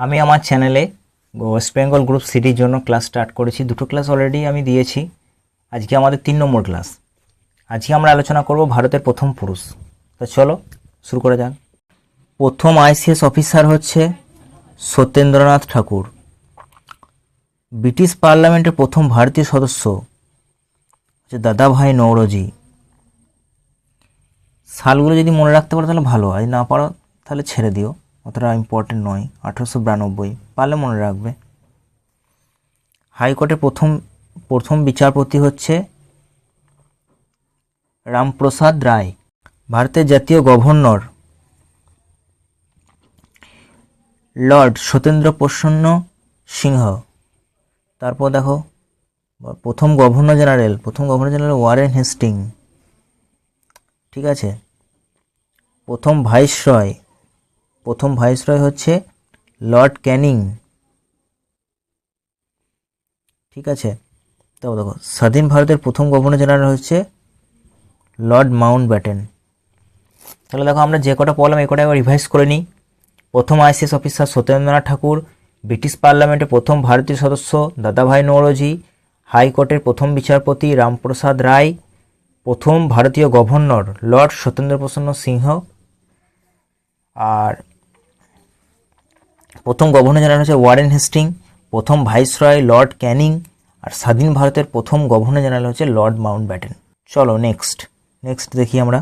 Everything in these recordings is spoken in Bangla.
আমি আমার চ্যানেলে ওয়েস্ট বেঙ্গল গ্রুপ সিটির জন্য ক্লাস স্টার্ট করেছি। দুটো ক্লাস অলরেডি আমি দিয়েছি। আজকে আমাদের তিন নম্বর ক্লাস আজকে আমরা আলোচনা করব ভারতের প্রথম পুরুষ। তো চলো, শুরু করা যাক। প্রথম আইসিএস অফিসার হচ্ছে সত্যেন্দ্রনাথ ঠাকুর। ব্রিটিশ পার্লামেন্টের প্রথম ভারতীয় সদস্য হচ্ছে দাদাভাই নৌরজি সালগুলো যদি মনে রাখতে পারো তাহলে ভালো আর না পারো তাহলে ছেড়ে দিও। অতটা ইম্পর্টেন্ট নয়, আঠেরোশো বিরানব্বই, পারলে মনে রাখবে। হাইকোর্টের প্রথম প্রথম বিচারপতি হচ্ছে রামপ্রসাদ রায়, ভারতের জাতীয় গভর্নর। লর্ড সত্যেন্দ্র প্রসন্ন সিংহ। তারপর দেখো, প্রথম গভর্নর জেনারেল, প্রথম গভর্নর জেনারেল ওয়ারেন হেস্টিং। ঠিক আছে? প্রথম ভাইসরয় প্রথম ভাইসরয় হচ্ছে লর্ড ক্যানিং। ঠিক আছে? তারপর দেখো, স্বাধীন ভারতের প্রথম গভর্নর জেনারেল হচ্ছে লর্ড মাউন্ট ব্যাটেন। তাহলে দেখো, আমরা যে কটা পড়লাম এ কটা একবার রিভাইজ করে নিই। প্রথম ICS officer Satyendranath Tagore, British পার্লামেন্টের প্রথম ভারতীয় সদস্য দাদাভাই নৌরজি হাইকোর্টের প্রথম বিচারপতি রামপ্রসাদ রায়, প্রথম ভারতীয় গভর্নর লর্ড সত্যেন্দ্র প্রসন্ন সিংহ, আর প্রথম গভর্নর জেনারেল হচ্ছে ওয়ারেন হেস্টিং, প্রথম ভাইসরয় লর্ড ক্যানিং, আর স্বাধীন ভারতের প্রথম গভর্নর জেনারেল হচ্ছে লর্ড মাউন্ট ব্যাটেন। চলো নেক্সট নেক্সট দেখি আমরা।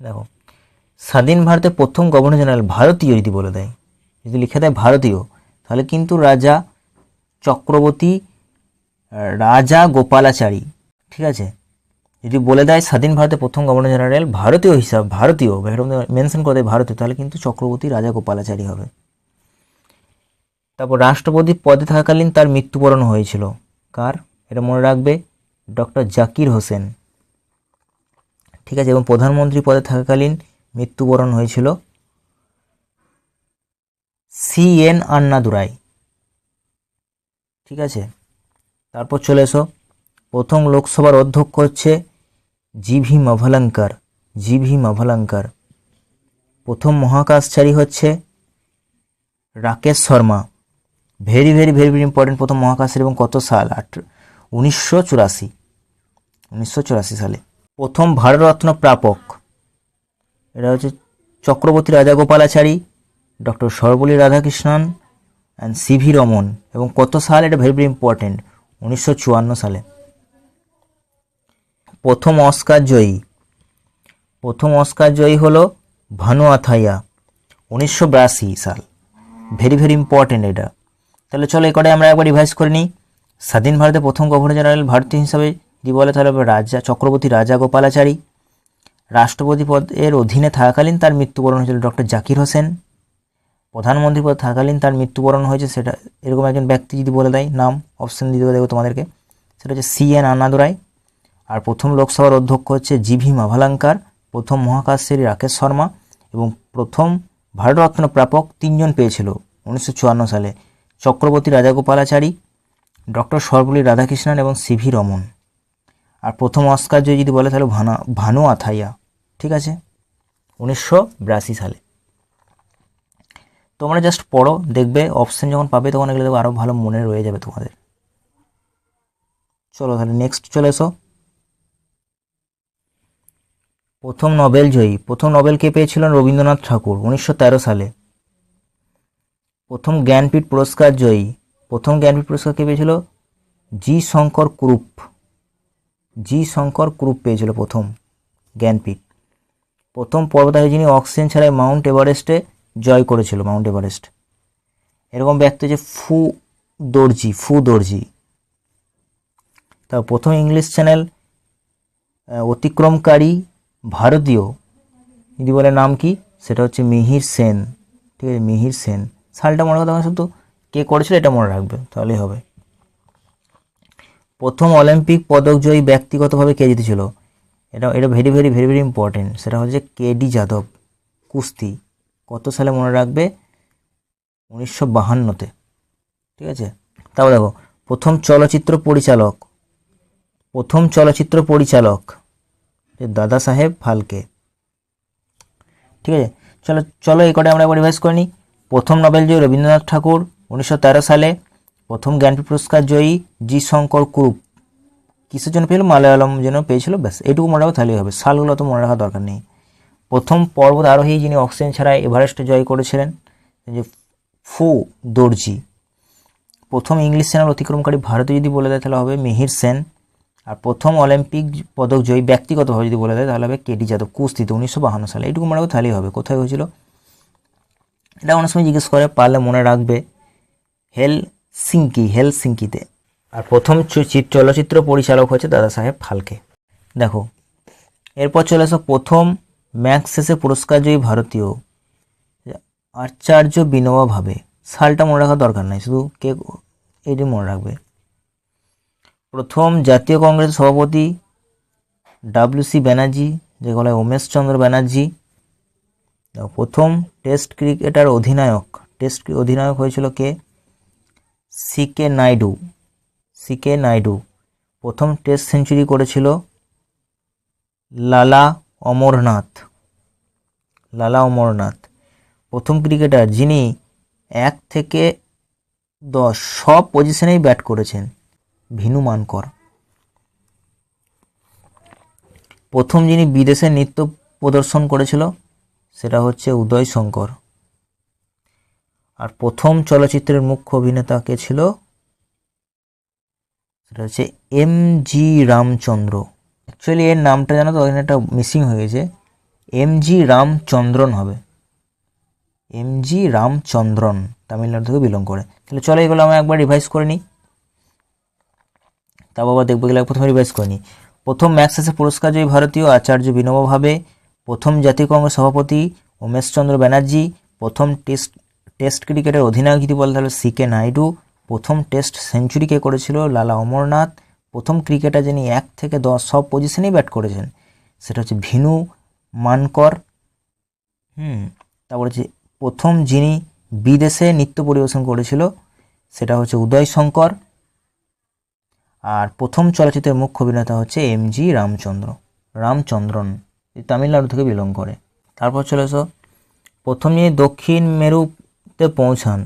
দেখো, স্বাধীন ভারতের প্রথম গভর্নর জেনারেল ভারতীয় যদি বলে দেয়, যদি লিখে দেয় ভারতীয়, তাহলে কিন্তু রাজা চক্রবর্তী রাজা গোপালাচারী, ঠিক আছে? যদি বলে দেয় স্বাধীন ভারতের প্রথম গভর্নর জেনারেল, ভারতীয় হিসাব, ভারতীয় মেনশন করে দেয় ভারতীয়, তাহলে কিন্তু চক্রবর্তী রাজা গোপালাচারী হবে। তারপর রাষ্ট্রপতি পদে থাকাকালীন তার মৃত্যুবরণ হয়েছিল। কার? এটা মনে রাখবে ডক্টর জাকির হোসেন। ঠিক আছে, এবং প্রধানমন্ত্রী পদে থাকাকালীন মৃত্যুবরণ হয়েছিল সি এন আন্নাদুরাই। ঠিক আছে? তারপর চলে এসো। প্রথম লোকসভার অধ্যক্ষ হচ্ছে জি ভি মাভালাঙ্কার জি ভি মাভালাঙ্কার প্রথম মহাকাশচারী হচ্ছে Rakesh Sharma. Very very very very important প্রথম মহাকাশের এবং কত সাল? আট, উনিশশো চুরাশি। উনিশশো চুরাশি সালে। প্রথম ভারতরত্ন প্রাপক। এটা হচ্ছে Chakravarti Rajagopalachari, doctor Sarvepalli Radhakrishnan and C V Raman. এবং কত সাল? এটা ভেরি ভেরি ইম্পর্টেন্ট উনিশশো চুয়ান্ন সালে। প্রথম অস্কার জয়ী। প্রথম অস্কার জয়ী হলো ভানু আথাইয়া, উনিশশো বিরাশি সাল। ভেরি ভেরি ইম্পর্টেন্ট এটা। তাহলে চলো এই কটাই আমরা একবার রিভাইজ করে নিই। স্বাধীন ভারতের প্রথম গভর্নর জেনারেল ভারতীয় হিসাবে যদি বলে তাহলে রাজা, চক্রবর্তী রাজা গোপালাচারী। রাষ্ট্রপতি পদের অধীনে থাকাকালীন তার মৃত্যুবরণ হয়েছিল ডক্টর জাকির হোসেন। প্রধানমন্ত্রী পদ থাকাকালীন তার মৃত্যুবরণ হয়েছে সেটা এরকম একজন ব্যক্তি যদি বলে দেয়, নাম অপশন দিয়ে দেবো তোমাদেরকে, সেটা হচ্ছে সি এন আন্নাদুরাই আর প্রথম লোকসভার অধ্যক্ষ হচ্ছে জি ভি মাভালাঙ্কার, প্রথম মহাকাশচারী রাকেশ শর্মা এবং প্রথম ভারতরত্ন প্রাপক তিনজন পেয়েছিল উনিশশো চুয়ান্ন সালে। চক্রবর্তী রাজাগোপালাচারী, ডক্টর সর্বপল্লী রাধাকৃষ্ণন এবং সিভি রমন। আর প্রথম অস্কার যদি বলে তাহলে ভানা, ভানু আথাইয়া, ঠিক আছে? উনিশশো বিরাশি সালে। তোমরা জাস্ট পড়ো, দেখবে অপশান যখন পাবে তখন এগুলো আরও ভালো মনে রয়ে যাবে তোমাদের। চলো তাহলে নেক্সট চলে এসো। প্রথম নোবেল জয়ী। প্রথম নোবেল কে পেয়েছিলেন রবীন্দ্রনাথ ঠাকুর, উনিশশো তেরো সালে। প্রথম জ্ঞানপীঠ পুরস্কার জয়ী। প্রথম জ্ঞানপীঠ পুরস্কার কে পেয়েছিল? জি শঙ্কর কুরুপ। জি শঙ্কর কুরুপ পেয়েছিল প্রথম জ্ঞানপীঠ। প্রথম পর্বতারোহী যিনি অক্সিজেন ছাড়াই মাউন্ট এভারেস্টে জয় করেছিল, মাউন্ট এভারেস্ট। এরকম ব্যক্তি হচ্ছে ফু দর্জি ফু দর্জি। তা প্রথম ইংলিশ চ্যানেল অতিক্রমকারী ভারতীয়। যদি বলে নাম কি? সেটা হচ্ছে মিহির সেন। ঠিক আছে, মিহির সেন। সালটা মনে কথা শুধু কে করেছিল এটা মনে রাখবে, তাহলেই হবে। প্রথম অলিম্পিক পদকজয়ী ব্যক্তিগতভাবে কে জিতেছিল? এটা এটা very very very very important সেটা হচ্ছে কে ডি যাদব, কুস্তি। কত সালে মনে রাখবে? উনিশশো বাহান্নতে। ঠিক আছে? তারপর দেখো, প্রথম চলচ্চিত্র পরিচালক। প্রথম চলচ্চিত্র পরিচালক। দাদা সাহেব ফালকে। ঠিক আছে? চলো চলো এই কটা আমরা একবার রিভাইজ করে নিই। প্রথম নোবেল জয়ী রবীন্দ্রনাথ ঠাকুর উনিশশো তেরো সালে, প্রথম জ্ঞানপীঠ পুরস্কার জয়ী জি শঙ্কর কুরুপ। কিসের জন্য পেল মালায়ালম জন্য পেয়েছিল, ব্যাস। এইটুকু মনে রাখা তাহলেই হবে। সালগুলো তো মনে রাখার দরকার নেই। প্রথম পর্বত আরোহী যিনি অক্সিজেন ছাড়া এভারেস্ট জয় করেছিলেন যে ফু দর্জি। প্রথম ইংলিশ চ্যানেল অতিক্রমকারী ভারতে যদি বলে দেয় তাহলে হবে মিহির সেন। আর প্রথম অলিম্পিক পদক জয়ী ব্যক্তিগতভাবে যদি বলে দেয় তাহলে হবে কেটি যাদব, কুস্তিতে উনিশশো বাহান্ন সালে। এইটুকু মনে রাখো, তাহলেই হবে। কোথায় হয়েছিল? এটা অনেক সময় জিজ্ঞেস করে, পারলে মনে রাখবে হেল সিঙ্কি হেল সিঙ্কিতে আর প্রথম চলচ্চিত্র পরিচালক হচ্ছে দাদা সাহেব ফালকে। দেখো, এরপর চলে আসো, প্রথম ম্যাক্স শেষে পুরস্কারজয়ী ভারতীয়। আচার্য বিনোবা ভাবে। সালটা মনে রাখার দরকার নাই, শুধু কে এটি মনে রাখবে। প্রথম জাতীয় কংগ্রেসের সভাপতি ডাব্লিউসি ব্যানার্জি যেগুলো বলা উমেশ চন্দ্র ব্যানার্জি প্রথম টেস্ট ক্রিকেটার অধিনায়ক, টেস্ট অধিনায়ক হয়েছিল কে? C K Naidu, C K Naidu. প্রথম টেস্ট সেঞ্চুরি করেছিল লালা অমরনাথ লালা অমরনাথ। প্রথম ক্রিকেটার যিনি এক থেকে দশ সব পজিশনেই ব্যাট করেছেন। ভিনু মানকর প্রথম যিনি বিদেশে নৃত্য প্রদর্শন করেছিল, সেটা হচ্ছে উদয় শঙ্কর। আর প্রথম চলচ্চিত্রের মুখ্য অভিনেতা কে ছিল? সেটা হচ্ছে এম জি রামচন্দ্র। অ্যাকচুয়ালি এর নামটা জানো তো? ওখানে একটা মিসিং হয়ে গেছে। এম জি রামচন্দ্রন হবে। এম জি রামচন্দ্রন, তামিলনাড়ু থেকে বিলং করে। তাহলে চলো এগুলো আমরা একবার রিভাইজ করে নিই। তা বাবা দেখব গেলে প্রথমে রিভাইজ করে নিই। প্রথম ম্যাক্সেসে পুরস্কার জয়ী ভারতীয় আচার্য বিনোবা ভাবে, প্রথম জাতীয় কংগ্রেস সভাপতি উমেশচন্দ্র ব্যানার্জি, প্রথম টেস্ট টেস্ট ক্রিকেটের অধিনায়ক যদি বলে তাহলে সি কে নাইডু, প্রথম টেস্ট সেঞ্চুরি কে করেছিল লালা অমরনাথ, প্রথম ক্রিকেটার যিনি এক থেকে দশ সব পজিশনেই ব্যাট করেছেন, সেটা হচ্ছে ভিনু মানকর, হুম, তারপরে হচ্ছে প্রথম যিনি বিদেশে নৃত্য পরিবেশন করেছিল, সেটা হচ্ছে উদয় শঙ্কর আর প্রথম চলচ্চিত্রের মুখ্য অভিনেতা হচ্ছে এম জি রামচন্দ্র, রামচন্দ্রন তামিলনাড়ু থেকে বিলং করে। তারপর চলে এসো। প্রথম যিনি দক্ষিণ মেরুতে পৌঁছান।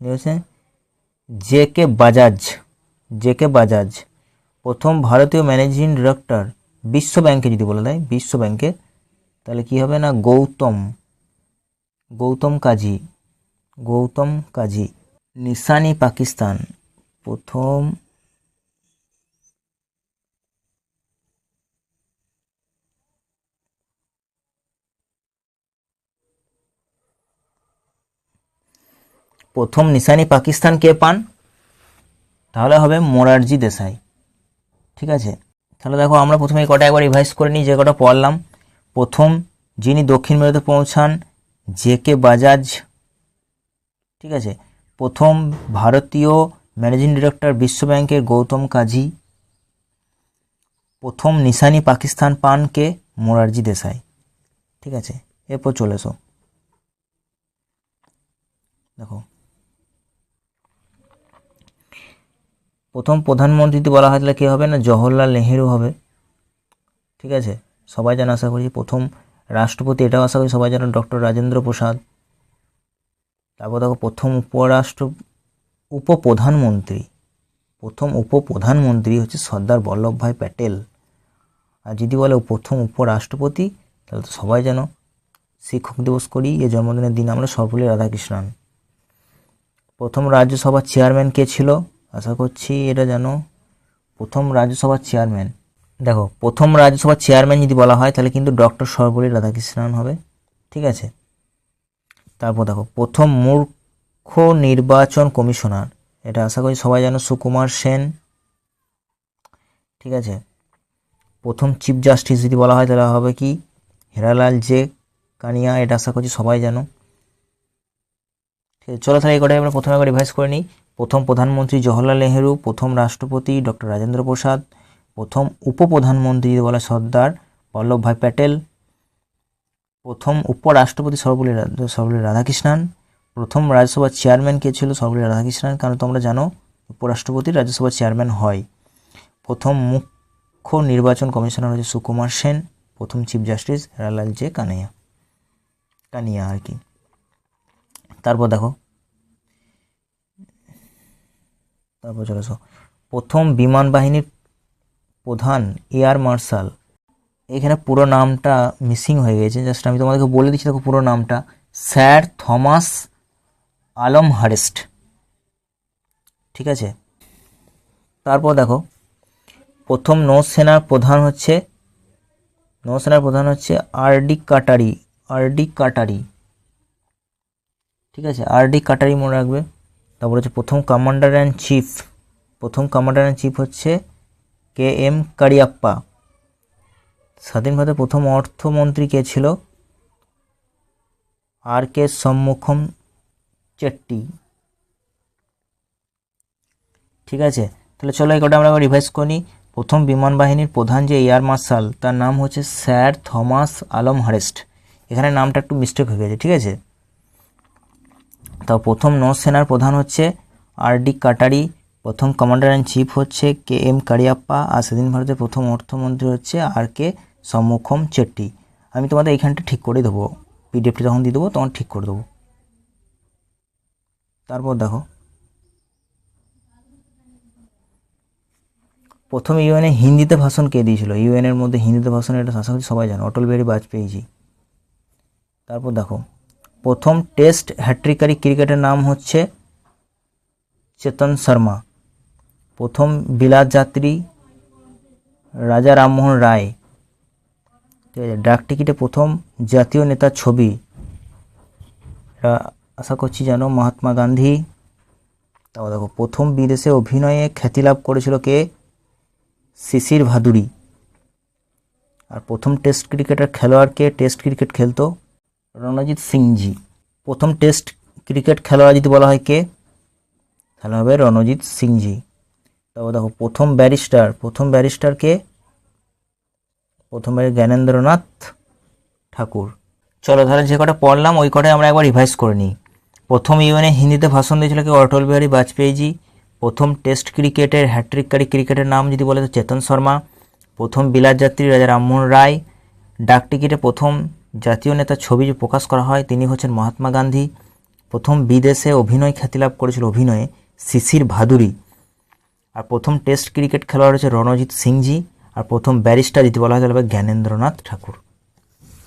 ঠিক আছে? J K Bajaj, J K Bajaj, প্রথম ভারতীয় ম্যানেজিং ডিরেক্টর বিশ্ব ব্যাংকে যদি বলে দেয় বিশ্ব ব্যাংকে তাহলে কি হবে না? গৌতম গৌতম কাজী গৌতম কাজী, নিশানি পাকিস্তান, প্রথম প্রথম নিশানি পাকিস্তান কে পান? তাহলে হবে মোরারজি দেশাই। ঠিক আছে? তাহলে দেখো আমরা প্রথমে এই কটা একবার রিভাইজ করে নিই, যে কটা পড়লাম। প্রথম যিনি দক্ষিণ মেরুতে পৌঁছান, জে কে বাজাজ। ঠিক আছে? প্রথম ভারতীয় ম্যানেজিং ডিরেক্টর বিশ্ব ব্যাংকের গৌতম কাজী। প্রথম নিশানি পাকিস্তান পানকে মোরারজি দেশাই। ঠিক আছে? এরপর চলে এসো। দেখো প্রথম প্রধানমন্ত্রী যদি বলা হয় তাহলে কে হবে না? জওহরলাল নেহেরু হবে। ঠিক আছে? সবাই জানা আশা করি প্রথম রাষ্ট্রপতি, এটাও আশা করি সবাই জানেন ডক্টর রাজেন্দ্র প্রসাদ। তারপর দেখো, প্রথম উপরাষ্ট্র, উপপ্রধানমন্ত্রী, প্রথম উপপ্রধানমন্ত্রী হচ্ছে সর্দার বল্লভভাই প্যাটেল। আর যদি বলে প্রথম উপরাষ্ট্রপতি, তাহলে তো সবাই জানো শিক্ষক দিবস করি এই জন্মদিনের দিন আমরা সর্বপল্লী রাধাকৃষ্ণন। প্রথম রাজ্যসভার চেয়ারম্যান কে ছিল? আশা করছি এটা জানো প্রথম রাজ্যসভার চেয়ারম্যান দেখো, প্রথম রাজ্যসভার চেয়ারম্যান যদি বলা হয়, তাহলে কিন্তু ডক্টর সর্বপল্লী রাধাকৃষ্ণন হবে। ঠিক আছে? তারপর দেখো, প্রথম মূর্খ নির্বাচন কমিশনার। এটা আশা করি সবাই জানো, সুকুমার সেন। ঠিক আছে? প্রথম চিফ জাস্টিস যদি বলা হয়, তাহলে হবে কি? হেরালাল জে কানিয়া, এটা আশা করছি সবাই জানো। ঠিক আছে, চলো তাহলে এই কটাই আমরা প্রথমে একবার রিভাইজ করে নিই। প্রথম প্রধানমন্ত্রী জওহরলাল নেহেরু, প্রথম রাষ্ট্রপতি ডক্টর রাজেন্দ্র প্রসাদ, প্রথম উপপ্রধানমন্ত্রী বলা সর্দার বল্লভভাই প্যাটেল, প্রথম উপরাষ্ট্রপতি সর্বপল্লী সর্বপল্লী রাধাকৃষ্ণন, প্রথম রাজ্যসভার চেয়ারম্যান কে ছিল সর্বপল্লী রাধাকৃষ্ণন? কারণ তোমরা জানো, উপরাষ্ট্রপতি রাজ্যসভার চেয়ারম্যান হয়। প্রথম মুখ্য নির্বাচন কমিশনার হচ্ছে সুকুমার সেন, প্রথম chief justice Harilal J Kania Kania আর কি। তারপর দেখো তারপর চলে এসো প্রথম বিমান বাহিনীর প্রধান এয়ার মার্শাল। এখানে পুরো নামটা মিসিং হয়ে গেছে। জাস্ট আমি তোমাদেরকে বলে দিচ্ছি, দেখো পুরো নামটা। স্যার থমাস আলম হারেস্ট। ঠিক আছে? তারপর দেখো, প্রথম নৌসেনার প্রধান হচ্ছে, নৌসেনার প্রধান হচ্ছে আরডি কাটারি আরডি কাটারি। ঠিক আছে? আরডি কাটারি মনে রাখবে। তারপর হচ্ছে প্রথম কমান্ডার অ্যান্ড চিফ প্রথম কমান্ডার অ্যান্ড চিফ হচ্ছে কে এম কারিয়াপ্পা। স্বাধীন ভারতের প্রথম অর্থমন্ত্রী কে ছিল? আর কে সম্মুখম চেট্টি। ঠিক আছে, তাহলে চলো এই কটা আমরা রিভাইজ করি। প্রথম বিমান বাহিনীর প্রধান যে এয়ার মার্শাল, তার নাম হচ্ছে স্যার থমাস আলম হারেস্ট। এখানে নামটা একটু মিস্টেক হয়ে গেছে, ঠিক আছে? তো প্রথম নৌসেনার প্রধান হচ্ছে আর ডি কাটারি, প্রথম কমান্ডার অ্যান্ড চিফ হচ্ছে কে এম কারিয়াপ্পা, আর স্বাধীন ভারতের প্রথম অর্থমন্ত্রী হচ্ছে আর কে সম্মুখম চেট্টি। আমি তোমাদের এইখানটা ঠিক করে দেবো পিডিএফটি যখন দিয়ে দেবো তখন ঠিক করে দেবো। তারপর দেখো। প্রথম ইউএনএ হিন্দিতে ভাষণ কে দিয়েছিল? ইউএনের মধ্যে হিন্দিতে ভাষণ এটা আশা সবাই জানো, অটল বিহারী বাজপেয়ীজি তারপর দেখো। প্রথম টেস্ট হ্যাট্রিকারি ক্রিকেটের নাম হচ্ছে চেতন শর্মা। প্রথম বিলাত যাত্রী রাজা রামমোহন রায়। ঠিক আছে, ডাক টিকিটে প্রথম জাতীয় নেতার ছবি। আশা করছি জানো, মহাত্মা গান্ধী। তাও দেখো, প্রথম বিদেশে অভিনয়ে খ্যাতি লাভ করেছিল কে? শিশির ভাদুরী আর প্রথম টেস্ট ক্রিকেটের খেলোয়াড়কে টেস্ট ক্রিকেট খেলতো রণজিৎ সিংজি। প্রথম টেস্ট ক্রিকেট খেলোয়াড় যদি বলা হয় কে? তাহলে হবে রণজিৎ সিংজি। তারপর দেখো, প্রথম ব্যারিস্টার প্রথম ব্যারিস্টার কে? প্রথমে জ্ঞানেন্দ্রনাথ ঠাকুর। চলো তাহলে যে কটা পড়লাম, ওই কটাই আমরা একবার রিভাইজ করে নিই। প্রথম ইউএনএ হিন্দিতে ভাষণ দিয়েছিল কি? অটল বিহারী বাজপেয়ীজি। প্রথম টেস্ট ক্রিকেটের হ্যাট্রিককারী ক্রিকেটের নাম যদি বলে তো চেতন শর্মা। প্রথম বিলাস যাত্রী রাজা রামমোহন রায়। ডাক টিকিটে প্রথম জাতীয় নেতার ছবি যে প্রকাশ করা হয়, তিনি হচ্ছেন মহাত্মা গান্ধী। প্রথম বিদেশে অভিনয় খ্যাতি লাভ করেছিল অভিনয়ে শিশির ভাদুরী। আর প্রথম টেস্ট ক্রিকেট খেলোয়াড় হচ্ছে রণজিৎ সিংজি। আর প্রথম ব্যারিস্টার যদি বলা হয় তাহলে জ্ঞানেন্দ্রনাথ ঠাকুর।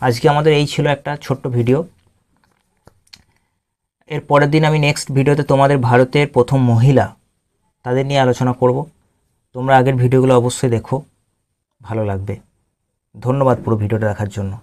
আজকে আমাদের এই ছিল একটা ছোট্ট ভিডিও। এর পরের দিন আমি নেক্সট ভিডিওতে তোমাদের ভারতের প্রথম মহিলা তাদের নিয়ে আলোচনা করব। তোমরা আগের ভিডিওগুলো অবশ্যই দেখো। ভালো লাগবে। ধন্যবাদ পুরো ভিডিওটা দেখার জন্য।